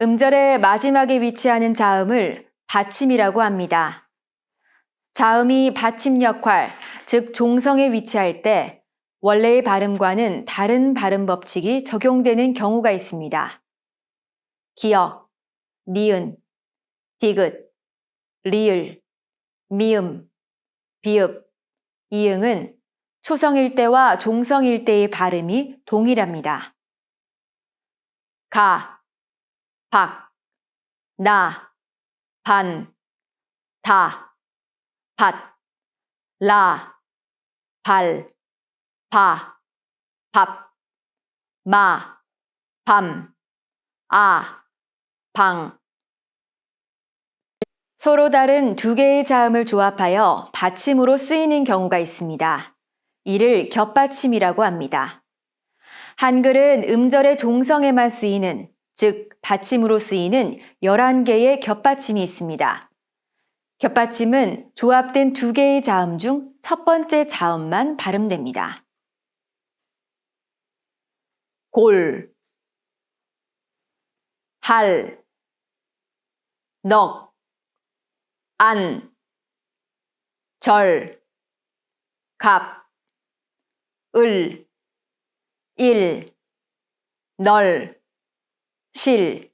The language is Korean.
음절의 마지막에 위치하는 자음을 받침이라고 합니다. 자음이 받침 역할, 즉 종성에 위치할 때 원래의 발음과는 다른 발음 법칙이 적용되는 경우가 있습니다. 기역, 니은, 디귿, 리을, 미음, 비읍, 이응은 초성일 때와 종성일 때의 발음이 동일합니다. 가, 박, 나, 반, 다, 밭, 라, 발, 바, 밥, 마, 밤, 아, 방. 서로 다른 두 개의 자음을 조합하여 받침으로 쓰이는 경우가 있습니다. 이를 겹받침이라고 합니다. 한글은 음절의 종성에만 쓰이는, 즉 받침으로 쓰이는 11개의 겹받침이 있습니다. 겹받침은 조합된 두 개의 자음 중 첫 번째 자음만 발음됩니다. 골, 할, 넉, 안, 절, 갑, 을, 일, 널, 실,